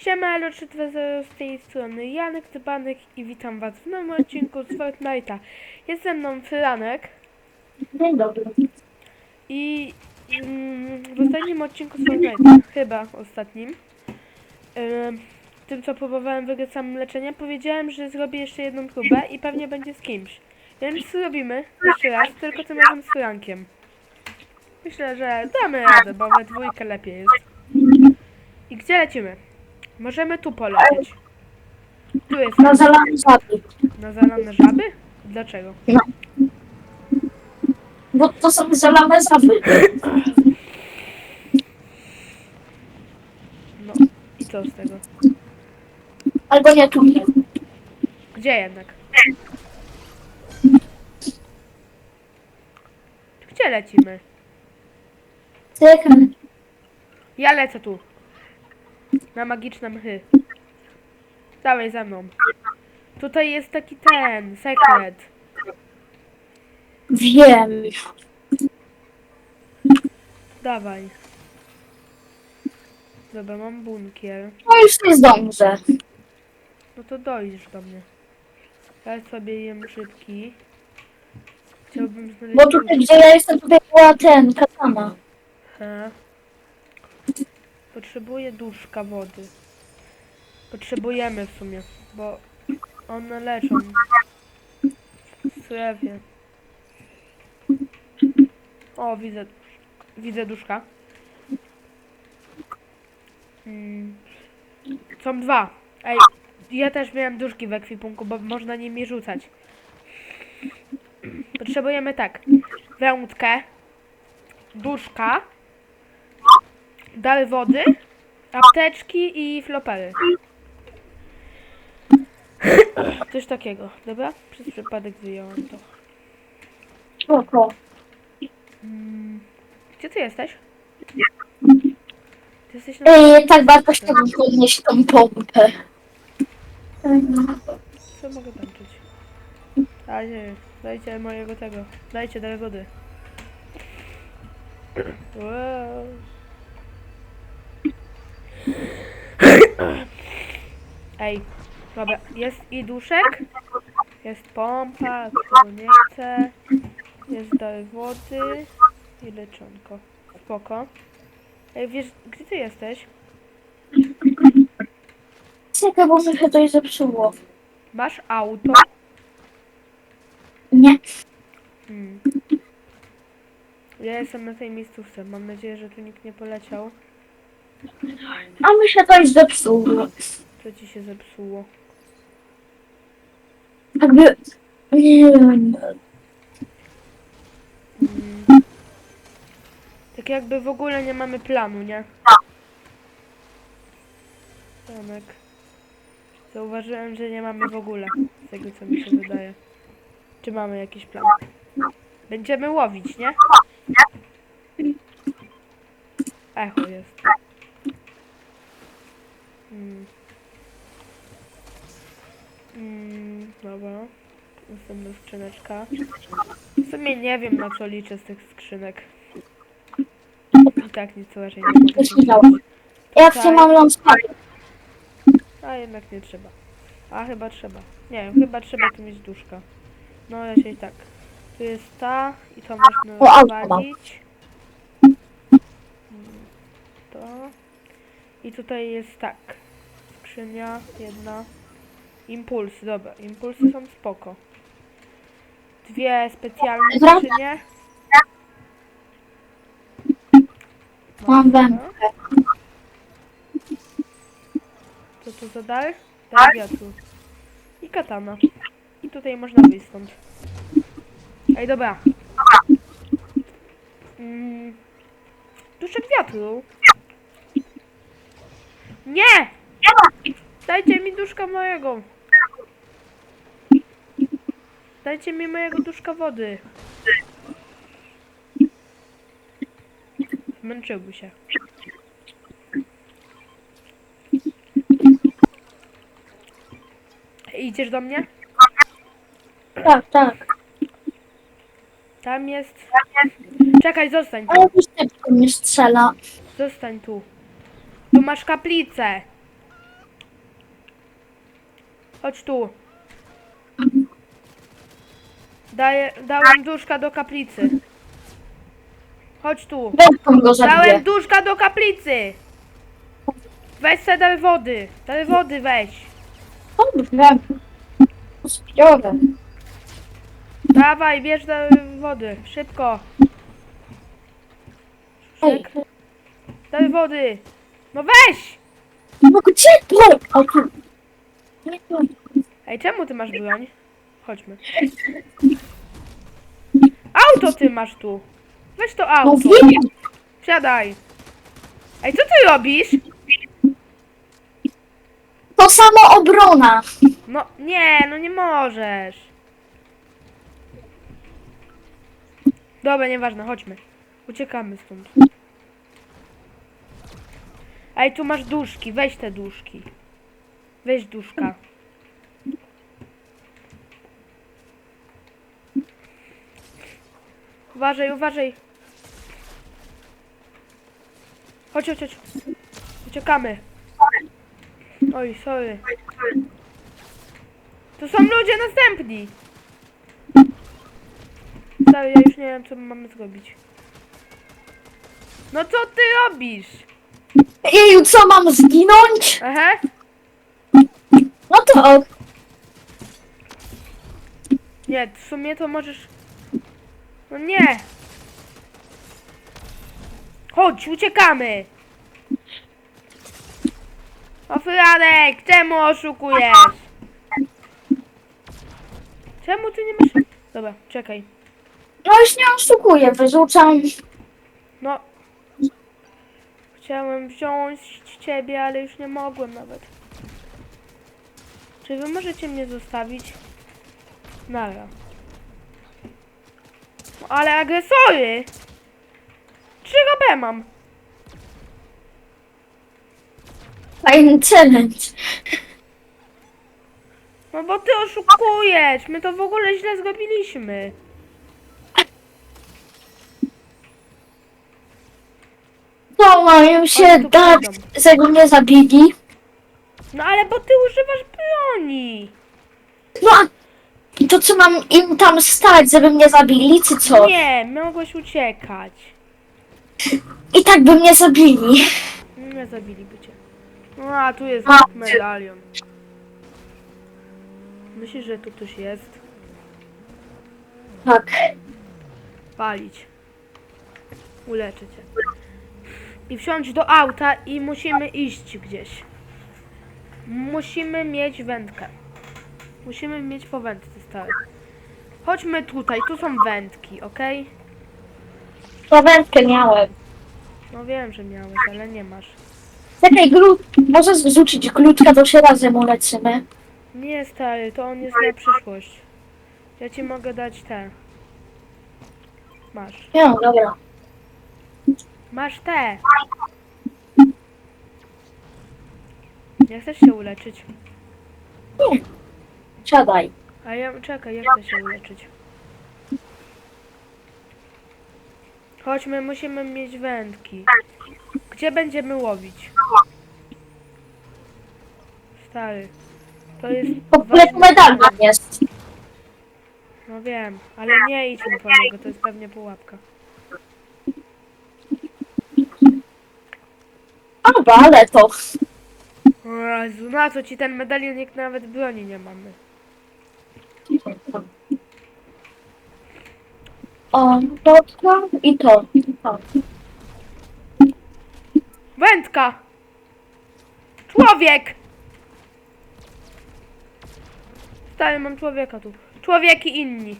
Siema, Elo 320 z tej strony Janek Cybanek i witam was w nowym odcinku z Fortnite'a. Jest ze mną Franek Dzień dobry. i mm, w ostatnim odcinku z Fortnite'a, chyba ostatnim, em, tym co próbowałem wygrać samym leczenie, powiedziałem, że zrobię jeszcze jedną próbę i pewnie będzie z kimś. Więc zrobimy jeszcze raz, tylko tym razem z Frankiem. Myślę, że damy radę, bo we dwójkę lepiej jest. I gdzie lecimy? Możemy tu polecieć. Tu jest Na zalany żaby. na zalane żaby? Dlaczego? Bo to są zalane żaby. No i co z tego? Albo nie tu. Gdzie jednak? Gdzie lecimy? Czekaj. Ja lecę tu. Na magiczne mchy. Dawaj za mną. Tutaj jest taki ten, sekret. Wiem. Dawaj. Dobra, mam bunkier. No już nie zdążę. No to dojdziesz do mnie. Ja sobie jem szybki. Chciałbym znaleźć... Bo tutaj, gdzie ja jestem, tutaj była ten, katana. Aha. Potrzebuję duszka wody. Potrzebujemy w sumie, bo one leczą. W. O, widzę. Widzę duszka. Mm. Są dwa. Ej, ja też miałem duszki w ekwipunku, bo można nimi rzucać. Potrzebujemy tak. Wędkę. Duszka. Dal wody, apteczki i flopery. Coś takiego, dobra? Przez przypadek wyjąłem to. Spoko. Mm, Gdzie ty jesteś? Ty jesteś na... Ej, tak bardzo chciałbym podnieść tą pompę. Co mogę tańczyć? A nie, dajcie mojego tego. Dajcie, daj wody. Wow. Ej, dobra, jest i duszek, jest pompa, którego nie chcę, jest daj wody i leczonko. Spoko. Ej, wiesz, gdzie ty jesteś? Czekaj, bo mi się coś zepsuło. Masz auto? Nie. Hmm. Ja jestem na tej miejscówce. Mam nadzieję, że tu nikt nie poleciał. A mi się coś zepsuło. Co ci się zepsuło? Jakby... Nie wiem. Hmm. Tak jakby w ogóle nie mamy planu, nie? Tomek. Zauważyłem, że nie mamy w ogóle z tego, co mi się wydaje. Czy mamy jakiś plan? Będziemy łowić, nie? Echo jest. Mm. Mm, dobra. Następna skrzyneczka. W sumie nie wiem na co liczę z tych skrzynek. I tak nic raczej nie mogę. Też nie dałem. Ja chcę mam ląskę. A jednak nie trzeba. A chyba trzeba. Nie wiem, chyba trzeba tu mieć duszka. No raczej tak. Tu jest ta i to można O, auto mam. rozwalić. Mm, To. I tutaj jest tak. Skrzynia jedna. Impulsy, dobra. Impulsy są spoko. Dwie specjalne skrzynie. Mam wędkę. Co tu za dar? Dar wiatru. I katana. I tutaj można wyjść stąd. Ej, dobra. Mm. Duszek wiatru. Nie! Dajcie mi duszka mojego. Dajcie mi mojego duszka wody. Zmęczyłby się. Idziesz do mnie? Tak, tak. Tam jest. Czekaj, zostań tu. Ale występką mnie strzela. Zostań tu. Tu masz kaplicę. Chodź tu. Daję, dałem duszka do kaplicy. Chodź tu. Dałem duszka do kaplicy. Weź se daj wody. Daj wody weź. Dobrze. Zbiorę. Dawaj, bierz do wody. Szybko. Ej, Daj wody. No weź! no gdzie to? O, tu. Ej, czemu ty masz broń? Chodźmy. Auto ty masz tu. Weź to No auto. wiem. Siadaj. Ej, co ty robisz? To samo obrona. No nie, no nie możesz. Dobra, nieważne, chodźmy. Uciekamy stąd. Ej, tu masz duszki, weź te duszki. Weź duszka. Uważaj, uważaj. Chodź, chodź, chodź. Uciekamy. Oj, sorry. To są ludzie następni. Stary, ja już nie wiem, co my mamy zrobić. No co ty robisz? Jeju, co mam zginąć? Aha. No to Nie, w sumie to możesz... No nie. Chodź, uciekamy. O Franek, czemu oszukujesz? Czemu ty nie masz... Dobra, czekaj. no już nie oszukuję, wyrzucam. No. Chciałem wziąć ciebie, ale już nie mogłem nawet. Czy wy możecie mnie zostawić? Nara. No, ale agresory! 3 HP mam. Fajny challenge. No bo ty oszukujesz. My to w ogóle źle zrobiliśmy. To mają się Oni tu dać, mnie zabili. No ale bo ty używasz broni. No a to co mam im tam stać, żeby mnie zabili, czy co? Nie, mogłeś uciekać. I tak by mnie zabili. Nie zabiliby cię. No a tu jest A. medalion. Myślisz, że tu ktoś jest? Tak. Palić. Uleczę cię. I wsiąść do auta i musimy iść gdzieś. Musimy mieć wędkę. Musimy mieć po wędce stary. Chodźmy tutaj, tu są wędki, okej? To wędkę miałem. No wiem, że miałeś, ale nie masz. Czekaj, glut, możesz zrzucić glutka, to się razem uleczymy. Nie stary, to on jest na przyszłość. Ja ci mogę dać te. Masz. No, dobra. Masz te. Nie chcesz się uleczyć. Nie. Siadaj. A ja czekaj, ja chcę się uleczyć. Chodźmy, musimy mieć wędki. Gdzie będziemy łowić? Stary. To jest. Po jak ważny medal jest. No wiem, ale nie idźmy po niego, to jest pewnie pułapka. Ale to. Jezu, na co ci ten medalion, jak nawet broni nie mamy? O, to, i to. Wędka! Człowiek! Stary, mam człowieka tu. Człowieki inni.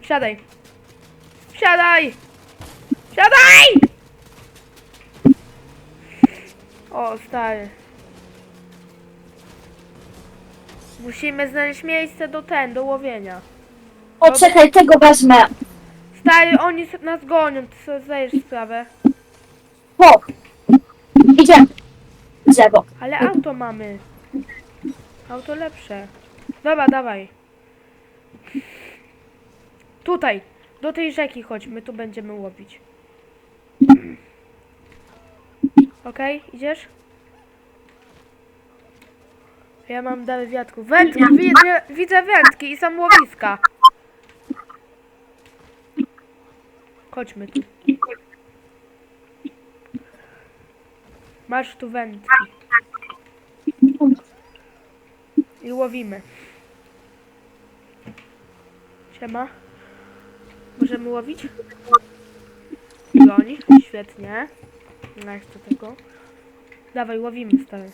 Wsiadaj. Wsiadaj! Wsiadaj! O, stary. Musimy znaleźć miejsce do ten, do łowienia. O, czekaj, tego wezmę. Stary, oni s- nas gonią, ty sobie zdajesz sprawę. O! Idziemy. Drzewo. Ale auto mamy. Auto lepsze. Dobra, dawaj. Tutaj. Do tej rzeki chodźmy, tu będziemy łowić. Okej, idziesz? Ja mam dalej wiatku. Wędki, widzę, widzę wędki i są łowiska. Chodźmy tu. Masz tu wędki. I łowimy. Siema. Możemy łowić? Goń. Świetnie. Jak do tego. Dawaj, łowimy stary.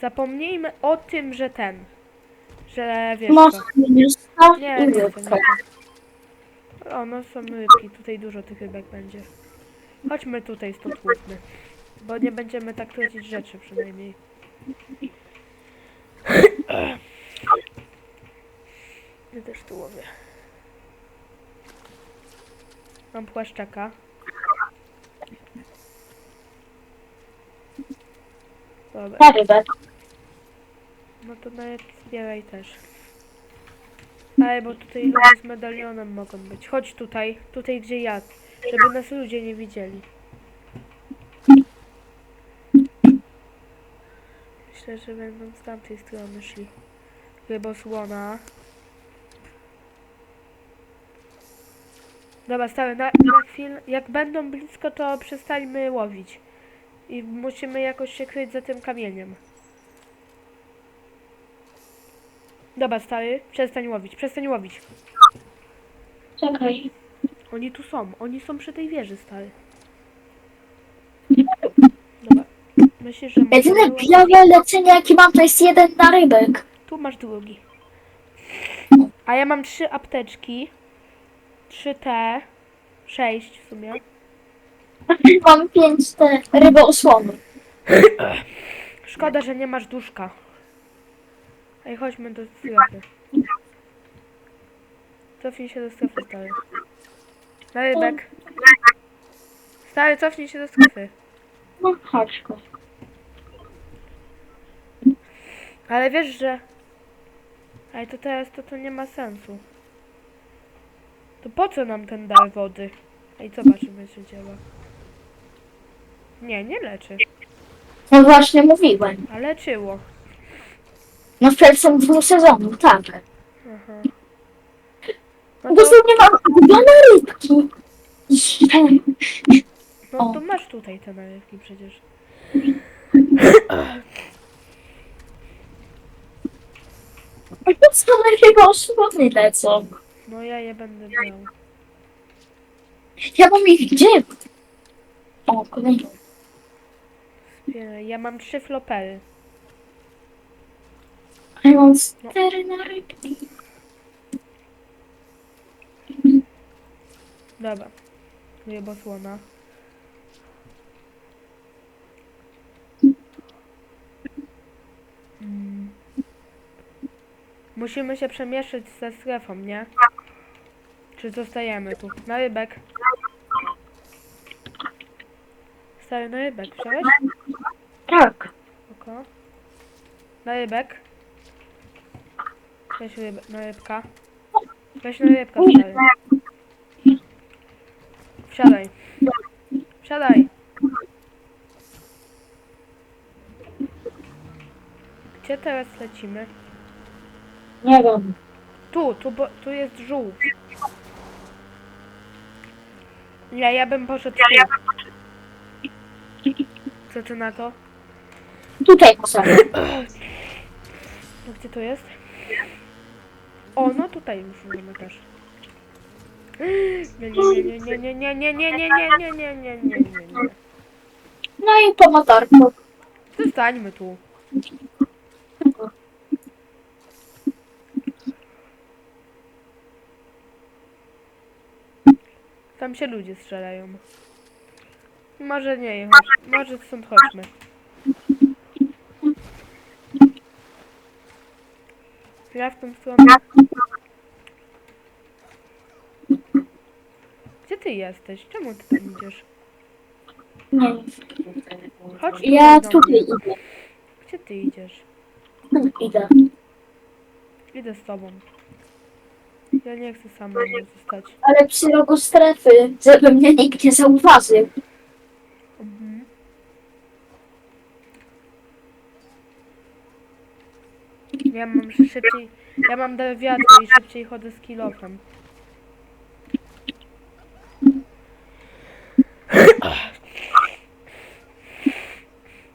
Zapomnijmy o tym, że ten. Że wiesz co. nie stać Nie, i nie. O, no są rybki. Tutaj dużo tych rybek będzie. Chodźmy tutaj stąd łówmy. Bo nie będziemy tak tracić rzeczy przynajmniej. Ja też tu łowię. Mam płaszczaka. Dobra, Na rybę. no to nawet zbieraj też. Ale bo tutaj ludzie z medalionem mogą być. Chodź tutaj, tutaj gdzie ja, żeby nas ludzie nie widzieli. Myślę, że będą z tamtej strony szli. Rybosłona. Dobra, stary, na, na chwilę, jak będą blisko, to przestańmy łowić. I musimy jakoś się kryć za tym kamieniem. Dobra, stary, przestań łowić, przestań łowić. Czekaj. Oni tu są, oni są przy tej wieży, stary. Dobra, myślisz, że Jedyne możemy... białe lecenie jakie mam to jest jeden na rybek. Tu masz drugi. A ja mam trzy apteczki. Trzy T. Sześć w sumie. Mam pięć te ryboosłony. Szkoda, że nie masz duszka. Ej, chodźmy do strefy. Cofnij się do strefy, stary. Na rybek. Stary, cofnij się do strefy. No chodź go. Ale wiesz, że... Ale to teraz to, to nie ma sensu. To po co nam ten dar wody? Ej, zobaczymy, czy działa. Nie, nie leczy. No właśnie mówiłem. A leczyło. No w pierwszym dwóch sezonu, tak. Aha. No to, mam ulubione rybki. no to masz tutaj te nalewki przecież. A to same ryboosłony lecą. No ja je będę brał. Ja mam ich gdzie? O, kolejny. Wspieraj. Ja mam trzy flopery. A ja mam cztery na rybki. Dobra. Rybosłona. Mm. Musimy się przemieszczać ze strefą, nie? Czy zostajemy tu? Na rybek. Stary, na rybek, wziąłeś? Tak. Oko. Na rybek. Weź ryb, na rybka. Weź na rybka, stary. Wsiadaj. Wsiadaj. Gdzie teraz lecimy? Nie wiem. Tu, tu, bo, tu jest żółw. Nie, ja bym poszedł tu. Co ty na to? Tutaj. No gdzie to jest? O, no tutaj już możemy też. Nie, nie, nie, nie, nie, nie, nie, nie, nie, nie, nie, nie, nie, nie, nie, nie. No i po motorku. Zostańmy tu. Tam się ludzie strzelają. Może nie, chodź, może stąd chodźmy. Ja w tą stronę. Gdzie ty jesteś? Czemu ty tam idziesz? Nie. Chodź tutaj Ja do tutaj mnie. idę. Gdzie ty idziesz? Idę. Idę z tobą. Ja nie chcę sama zostać. Ale przy rogu strefy, żeby mnie nikt nie zauważył. Ja mam szybciej... Ja mam do wiatru i szybciej chodzę z kilofem.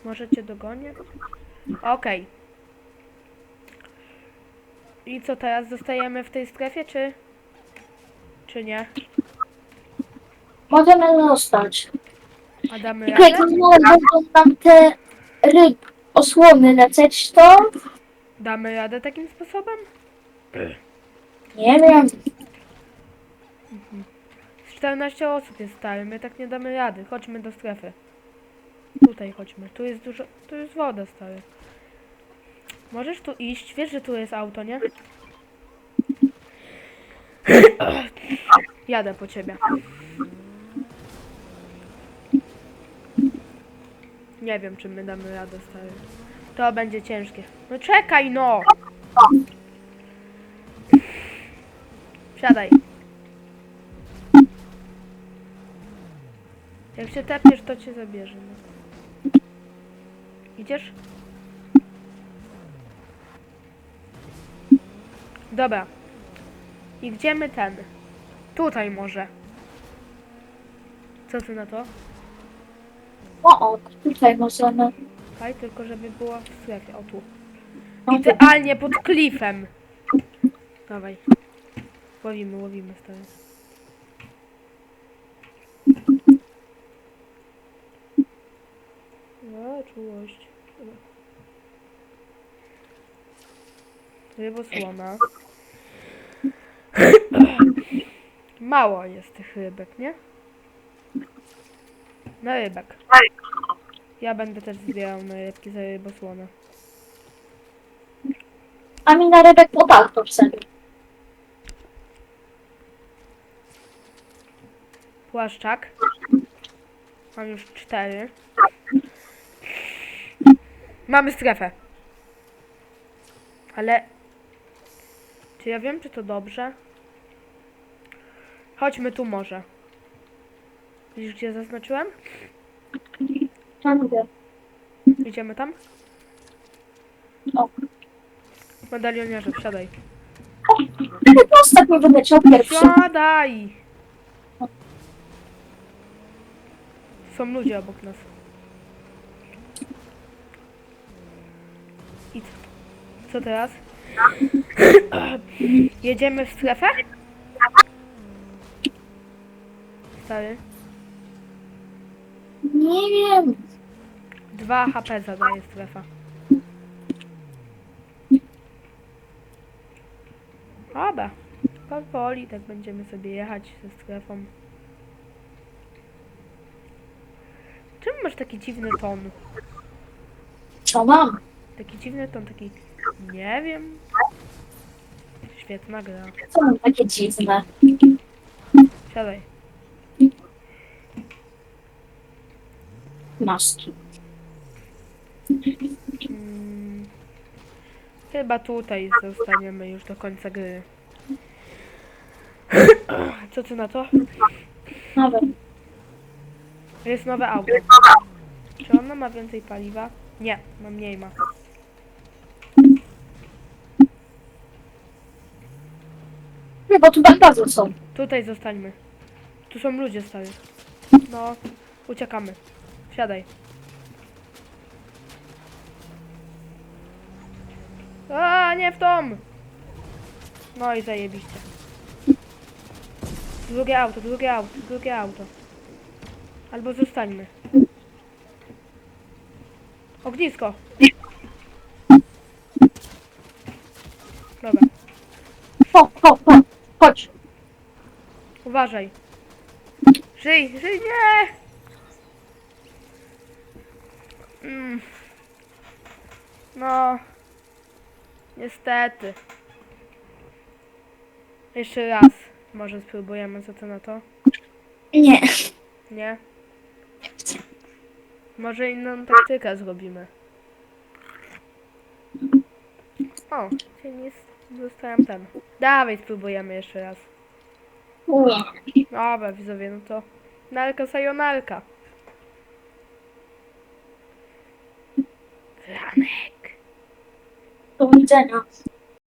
Może cię dogonię? Okej. I co teraz? Zostajemy w tej strefie, czy... Czy nie? Możemy zostać. A damy Tylko jak radę? nie będą nam te ryb, osłony lecieć, to Damy radę takim sposobem? nie wiem. Z 14 osób jest stary, my tak nie damy rady. Chodźmy do strefy. Tutaj chodźmy. Tu jest dużo. Tu jest woda, stary. Możesz tu iść? Wiesz, że tu jest auto, nie? Jadę po ciebie. Nie wiem, czy my damy radę, stary. To będzie ciężkie. No czekaj, no! Siadaj. Jak się tepniesz, to cię zabierze. No. Idziesz? Dobra. I gdzie my ten? Tutaj może. Co ty na to? O, o, tutaj możemy. Faj, tylko żeby było w strefie. O tu. No, Idealnie pod klifem. Dawaj. Łowimy, łowimy stary. No, czułość. Rybosłona. Mało jest tych rybek, nie? Na rybek. Ja będę też zbierał na rybki za rybosłonę. A mi na rybek podał to. Płaszczak. Mam już cztery. Mamy strefę. Ale... Czy ja wiem, czy to dobrze? Chodźmy tu może. Widzisz, gdzie zaznaczyłem? Ja mówię. Idziemy tam? O. Medalionierze, wsiadaj. Postak mi wyleciał pierwszy. Siadaj! Są ludzie obok nas. I co? Co teraz? Jedziemy w strefę? Stary. Nie wiem. 2 HP zadaje strefa. Dobra. Powoli tak będziemy sobie jechać ze strefą. Czemu masz taki dziwny ton? Co mam? Taki dziwny ton, taki... Nie wiem. Świetna gra. Co mam takie dziwne? Siadaj. Maski. Mm. Chyba tutaj zostaniemy już do końca gry. Co ty na to? Nawet. Jest nowe auto. Czy ono ma więcej paliwa? Nie, ma mniej ma. Nie, bo tu bardzo są. Tutaj zostańmy. Tu są ludzie stali. No, uciekamy. Siadaj. A, nie w tom! No i zajebiście. Drugie auto, drugie auto, drugie auto. Albo zostańmy. Ognisko. Dobra, ho, ho. Chodź. uważaj. Żyj, żyj, nie! Mm. No. Niestety. Jeszcze raz. Może spróbujemy, co to na to? Nie. Nie? Może inną taktykę zrobimy. O, czyli nie s- dostałem ten. Dawaj, spróbujemy jeszcze raz. Nie. Dobra, widzowie, no to nalka sajonalka. Franek. Do widzenia.